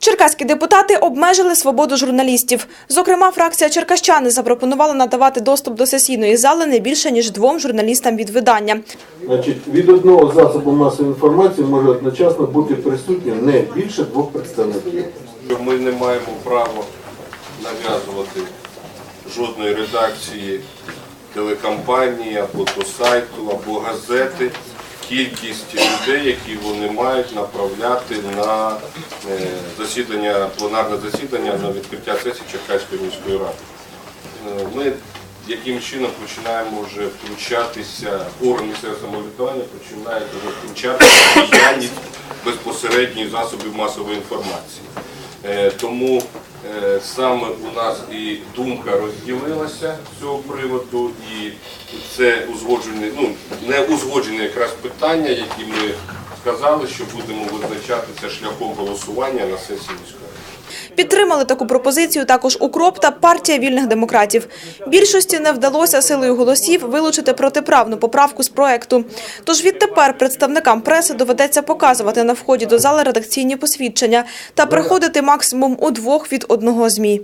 Черкаські депутати обмежили свободу журналістів. Зокрема, фракція Черкащани запропонувала надавати доступ до сесійної зали не більше ніж двом журналістам від видання. Значить, від одного засобу масової інформації може одночасно бути присутні не більше двох представників. Ми не маємо права нав'язувати жодної редакції телекомпанії або то сайту, або газети кількість людей, які вони мають направляти на е, засідання, пленарне засідання на відкриття сесії Черкаської міської ради. Е, Ми яким чином починаємо вже включатися, орган місцевого самоврядування починає вже включатися діяльність безпосередньої засобів масової інформації. Е, Тому саме у нас і думка розділилася з цього приводу, і це узгоджене, ну не узгоджене якраз питання, які ми сказали, що будемо визначатися шляхом голосування на сесії міської. Підтримали таку пропозицію також укроп та партія вільних демократів. Більшості не вдалося силою голосів вилучити протиправну поправку з проекту. Тож відтепер представникам преси доведеться показувати на вході до зали редакційні посвідчення та приходити максимум у двох від одного змі.